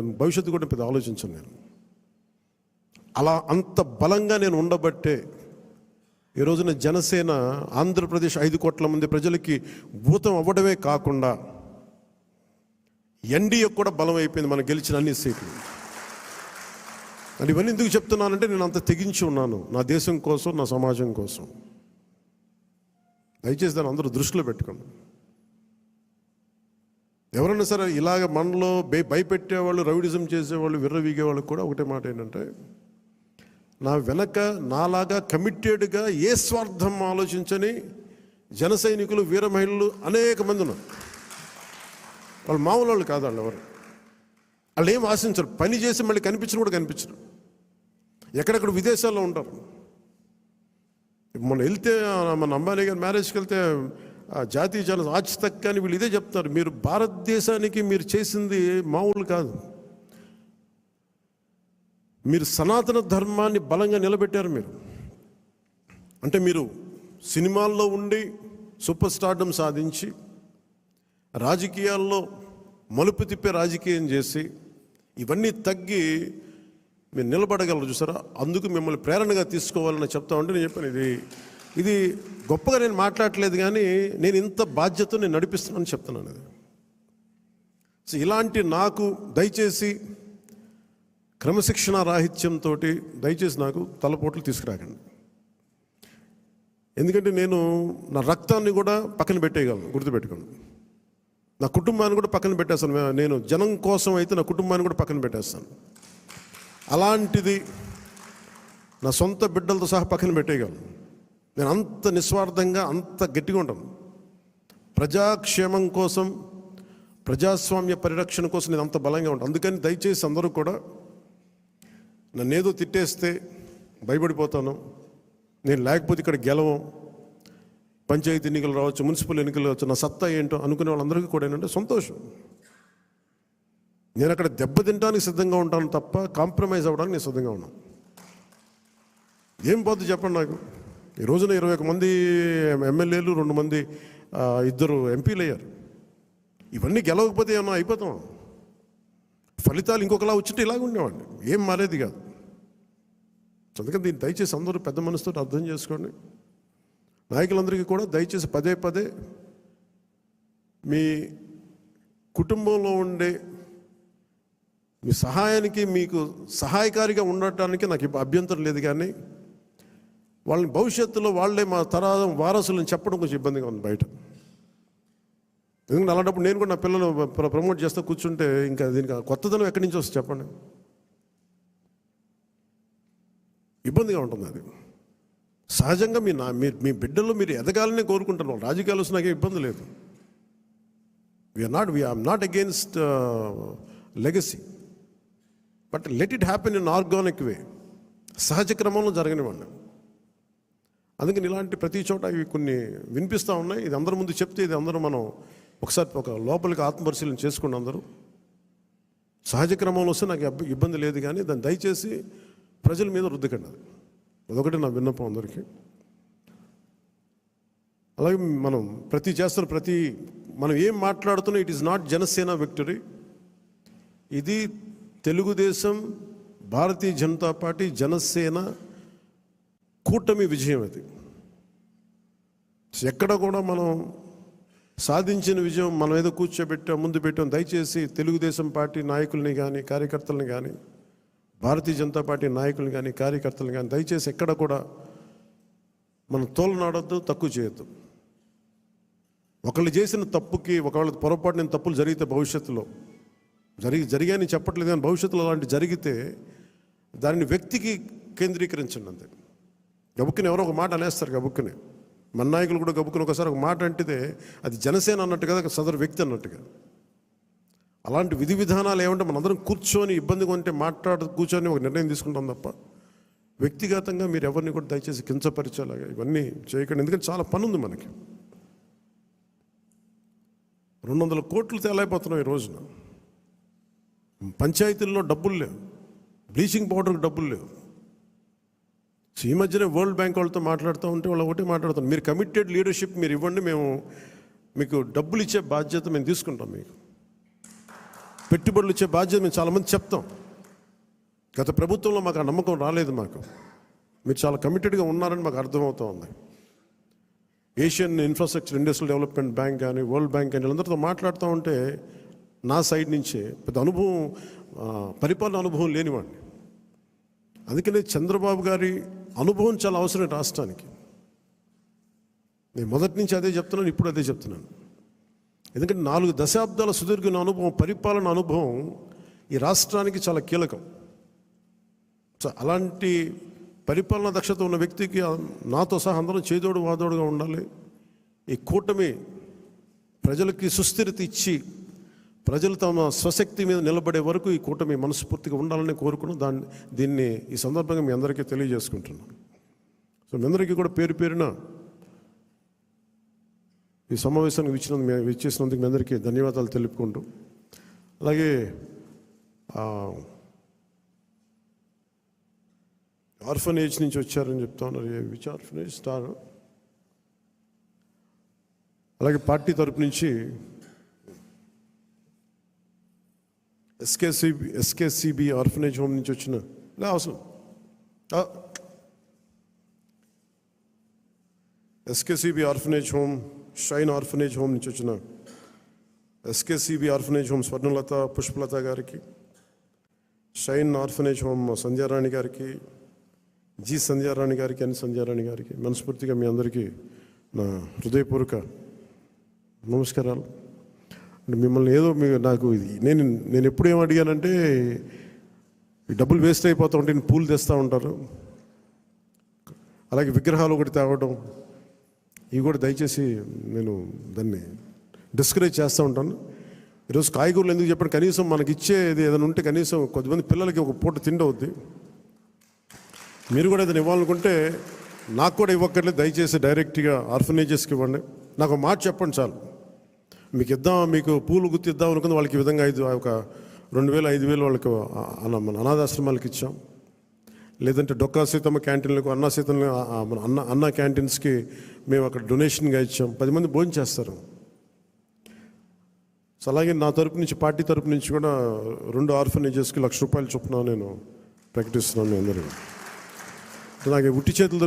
భవిష్యత్తు కూడా పెద్ద ఆలోచించను నేను. అలా అంత బలంగా నేను ఉండబట్టే ఈ రోజున జనసేన ఆంధ్రప్రదేశ్ ఐదు కోట్ల మంది ప్రజలకి భూతం అవ్వడమే కాకుండా ఎన్డీఏ కూడా బలం అయిపోయింది మనం గెలిచిన అన్ని సీట్లు. అని ఇవన్నీ ఎందుకు చెప్తున్నానంటే నేను అంత తెగించి ఉన్నాను. నా దేశం కోసం నా సమాజం కోసం. దయచేసి దాన్ని అందరూ దృష్టిలో పెట్టుకోండి. ఎవరైనా సరే ఇలాగ మనలో భయ భయపెట్టేవాళ్ళు రౌడిజం చేసేవాళ్ళు విర్రవీగేవాళ్ళు కూడా ఒకటే మాట ఏంటంటే నా వెనక నాలాగా కమిటెడ్గా ఏ స్వార్థం ఆలోచించని జన సైనికులు వీర మహిళలు అనేక మంది ఉన్నారు. వాళ్ళు మామూలు వాళ్ళు కాదు వాళ్ళు ఎవరు. వాళ్ళు ఏం ఆశించరు. పని చేసి మళ్ళీ కనిపించిన కూడా కనిపించరు. ఎక్కడెక్కడ విదేశాల్లో ఉంటారు. మొన్న వెళ్తే మన అంబానీ గారి మ్యారేజ్కి వెళ్తే జాతీయ జన ఆచ్ అని వీళ్ళు ఇదే చెప్తారు మీరు భారతదేశానికి మీరు చేసింది మామూలు కాదు. మీరు సనాతన ధర్మాన్ని బలంగా నిలబెట్టారు మీరు. అంటే మీరు సినిమాల్లో ఉండి సూపర్ స్టార్డం సాధించి రాజకీయాల్లో మలుపు తిప్పే రాజకీయం చేసి ఇవన్నీ తగ్గి మీరు నిలబడగలరు చూసారా? అందుకు మిమ్మల్ని ప్రేరణగా తీసుకోవాలని చెప్తా ఉంటే నేను చెప్పాను ఇది ఇది గొప్పగా నేను మాట్లాడట్లేదు కానీ నేను ఇంత బాధ్యత నేను నడిపిస్తున్నానని చెప్తున్నాను ఇది సో ఇలాంటి నాకు దయచేసి క్రమశిక్షణ రాహిత్యంతో దయచేసి నాకు తలపోట్లు తీసుకురాకండి. ఎందుకంటే నేను నా రక్తాన్ని కూడా పక్కన పెట్టేయగలను గుర్తుపెట్టుకోండి. నా కుటుంబాన్ని కూడా పక్కన పెట్టేస్తాను. నేను జనం కోసం అయితే నా కుటుంబాన్ని కూడా పక్కన పెట్టేస్తాను. అలాంటిది నా సొంత బిడ్డలతో సహా పక్కన పెట్టేయగలను. నేను అంత నిస్వార్థంగా అంత గట్టిగా ఉంటాను. ప్రజాక్షేమం కోసం ప్రజాస్వామ్య పరిరక్షణ కోసం నేను అంత బలంగా ఉంటాను. అందుకని దయచేసి అందరూ కూడా నన్ను ఏదో తిట్టేస్తే భయపడిపోతాను. నేను లేకపోతే ఇక్కడ గెలవం. పంచాయతీ ఎన్నికలు రావచ్చు మున్సిపల్ ఎన్నికలు రావచ్చు నా సత్తా ఏంటో అనుకునే వాళ్ళందరికీ కూడా ఏంటంటే సంతోషం. నేను అక్కడ దెబ్బతింటానికి సిద్ధంగా ఉంటాను తప్ప కాంప్రమైజ్ అవ్వడానికి నేను సిద్ధంగా ఉన్నాను. ఏం పోతుంది చెప్పండి నాకు? ఈ రోజున ఇరవై ఒక మంది ఎమ్మెల్యేలు రెండు మంది ఇద్దరు ఎంపీలు అయ్యారు ఇవన్నీ గెలవకపోతే ఏమన్నా అయిపోతాం? ఫలితాలు ఇంకొకలా వచ్చింటే ఇలాగ ఉండేవాడిని. ఏం మారేది కాదు. అందుకని దీన్ని దయచేసి అందరూ పెద్ద మనసుతో అర్థం చేసుకోండి. నాయకులందరికీ కూడా దయచేసి పదే పదే మీ కుటుంబంలో ఉండే మీ సహాయానికి మీకు సహాయకారిగా ఉండటానికి నాకు అభ్యంతరం లేదు కానీ వాళ్ళని భవిష్యత్తులో వాళ్ళే మా తరాదం వారసులను చెప్పడం కొంచెం ఇబ్బందిగా ఉంది బయట. ఎందుకంటే అలాంటప్పుడు నేను కూడా నా పిల్లలు ప్ర- ప్రమోట్ చేస్తూ కూర్చుంటే ఇంకా దీనికి కొత్తదనం ఎక్కడి నుంచి వస్తుంది చెప్పండి. ఇబ్బందిగా ఉంటుంది అది. సహజంగా మీ నా మీ మీ బిడ్డలు మీరు ఎదగాలనే కోరుకుంటున్నారు రాజకీయాలు వస్తే ఇబ్బంది లేదు. We're not we're not against legacy but let it happen in organic way సహజ క్రమంలో జరగనివ్వండి. అందుకని ఇలాంటి ప్రతి చోట ఇవి కొన్ని వినిపిస్తూ ఉన్నాయి. ఇది అందరి ముందు చెప్తే ఇది అందరూ మనం ఒకసారి ఒక లోపలికి ఆత్మపరిశీలన చేసుకోండి అందరూ. సహజ క్రమంలో వస్తే నాకు ఇబ్బంది లేదు కానీ దాన్ని దయచేసి ప్రజల మీద రుద్దకండి అది. అదొకటి నా విన్నపం అందరికీ. అలాగే మనం ప్రతి చేస్తున్న ప్రతి మనం ఏం మాట్లాడుతున్నా it is not Janasena victory. ఇది తెలుగుదేశం భారతీయ జనతా పార్టీ జనసేన కూటమి విజయం అది. ఎక్కడ కూడా మనం సాధించిన విజయం మనం ఏదో కూర్చోబెట్టాం ముందు పెట్టాం. దయచేసి తెలుగుదేశం పార్టీ నాయకుల్ని కానీ కార్యకర్తల్ని కానీ భారతీయ జనతా పార్టీ నాయకుల్ని కానీ కార్యకర్తలు కానీ దయచేసి ఎక్కడ కూడా మనం తోలనాడొద్దు తక్కువ చేయొద్దు. ఒకళ్ళు చేసిన తప్పుకి ఒకవేళ పొరపాటు నేను తప్పులు జరిగితే భవిష్యత్తులో జరిగి జరిగాయని చెప్పట్లేదు కానీ భవిష్యత్తులో అలాంటి జరిగితే దానిని వ్యక్తికి కేంద్రీకరించండి అంతే. గబుక్కుని ఎవరో ఒక మాట అనేస్తారు గబుక్కుని. మన నాయకులు కూడా గబుక్కుని ఒకసారి ఒక మాట అంటితే అది జనసేన అన్నట్టు కదా సదరు వ్యక్తి అన్నట్టుగా. అలాంటి విధి విధానాలు ఏమంటే మనందరం కూర్చొని ఇబ్బందిగా ఉంటే మాట్లాడు కూర్చొని ఒక నిర్ణయం తీసుకుంటాం తప్ప వ్యక్తిగతంగా మీరు ఎవరిని కూడా దయచేసి కించపరిచేలాగా ఇవన్నీ చేయకండి. ఎందుకంటే చాలా పని ఉంది మనకి. రెండు వందల కోట్లు తేలైపోతున్నాం ఈ రోజున. పంచాయతీల్లో డబ్బులు లేవు. బ్లీచింగ్ పౌడర్కి డబ్బులు లేవు. సో ఈ మధ్యనే వరల్డ్ బ్యాంక్ వాళ్ళతో మాట్లాడుతూ ఉంటే వాళ్ళు ఒకటి మాట్లాడుతాం మీరు కమిటెడ్ లీడర్షిప్ మీరు ఇవ్వండి మేము మీకు డబ్బులు ఇచ్చే బాధ్యత మేము తీసుకుంటాం మీకు. పెట్టుబడులు ఇచ్చే బాధ్యత మేము చాలామంది చెప్తాం. గత ప్రభుత్వంలో మాకు ఆ నమ్మకం రాలేదు మాకు. మీరు చాలా కమిటెడ్గా ఉన్నారని మాకు అర్థమవుతూ ఉంది. Asian infrastructure industrial development bank కానీ వరల్డ్ బ్యాంక్ కానీ వీళ్ళందరితో మాట్లాడుతూ ఉంటే నా సైడ్ నుంచే పెద్ద అనుభవం పరిపాలన అనుభవం లేనివాడిని. అందుకనే చంద్రబాబు గారి అనుభవం చాలా అవసరం రాష్ట్రానికి? నేను మొదటి నుంచి అదే చెప్తున్నాను ఇప్పుడు అదే చెప్తున్నాను. ఎందుకంటే నాలుగు దశాబ్దాల సుదీర్ఘ అనుభవం పరిపాలన అనుభవం ఈ రాష్ట్రానికి చాలా కీలకం. సో అలాంటి పరిపాలన దక్షత ఉన్న వ్యక్తికి నాతో సహా అందరం చేదోడు వాదోడుగా ఉండాలి. ఈ కూటమి ప్రజలకి సుస్థిరత ఇచ్చి ప్రజలు తమ స్వశక్తి మీద నిలబడే వరకు ఈ కూటమి మనస్ఫూర్తిగా ఉండాలని కోరుకుని దాన్ని దీన్ని ఈ సందర్భంగా మీ అందరికీ తెలియజేసుకుంటున్నాను. సో మీ అందరికీ కూడా పేరు పేరున ఈ సమావేశానికి ఇచ్చినందుకు ఇచ్చేసినందుకు మీ అందరికీ ధన్యవాదాలు తెలుపుకుంటూ అలాగే ఆర్ఫనేజ్ నుంచి వచ్చారని చెప్తా ఉన్నారు. ఏ- విచ్ ఆర్ఫనేజ్? స్టార్? అలాగే పార్టీ తరపు నుంచి ఎస్కేసిబి ఎస్కేసిబి ఆర్ఫనేజ్ హోమ్ నుంచి వచ్చిన లే అవసరం ఆ. SKCB orphanage home shine orphanage home నుంచి వచ్చిన SKCB orphanage home Swarnalatha Pushpalatha గారికి షైన్ ఆర్ఫనేజ్ హోమ్ సంధ్యారాణి గారికి జి సంధ్యారాణి గారికి అని సంధ్యారాణి గారికి మనస్ఫూర్తిగా మీ అందరికీ నా హృదయపూర్వక నమస్కారాలు అంటే మిమ్మల్ని ఏదో మీ నాకు ఇది నేను నేను ఎప్పుడు ఏం అడిగానంటే ఈ డబ్బులు వేస్ట్ అయిపోతూ ఉంటే నేను పూలు తెస్తూ ఉంటారు. అలాగే విగ్రహాలు ఒకటి తేవడం ఇవి కూడా దయచేసి నేను దాన్ని డిస్కరేజ్ చేస్తూ ఉంటాను. ఈరోజు కాయగూరలు ఎందుకు చెప్పండి కనీసం మనకి ఇచ్చేది ఏదైనా ఉంటే కనీసం కొద్దిమంది పిల్లలకి ఒక పూట తిండి అవుద్ది మీరు కూడా ఏదైనా ఇవ్వాలనుకుంటే నాకు కూడా ఇవ్వక్కర్లేదు దయచేసి డైరెక్ట్గా ఆర్ఫనేజెస్కి ఇవ్వండి. నాకు ఒక మాట చెప్పండి చాలు. మీకు ఇద్దాం మీకు పూలు గుర్తిద్దాం అనుకుంది వాళ్ళకి ఈ విధంగా ఐదు ఒక రెండు వేలు ఐదు వేలు వాళ్ళకి అన్న మన అనాథాశ్రమాలకు ఇచ్చాం. లేదంటే డొక్కా సీతమ్మ క్యాంటీన్లకు అన్నా సీతమ్మ మన అన్న అన్న క్యాంటీన్స్కి మేము అక్కడ డొనేషన్గా ఇచ్చాం. పది మంది భోజనం చేస్తారు. సో అలాగే నా తరపు నుంచి పార్టీ తరపు నుంచి కూడా రెండు ఆర్ఫనేజెస్కి లక్ష రూపాయలు చొప్పున నేను ప్రకటిస్తున్నాను మీ అందరికీ. నాకు ఉట్టి చేతులతో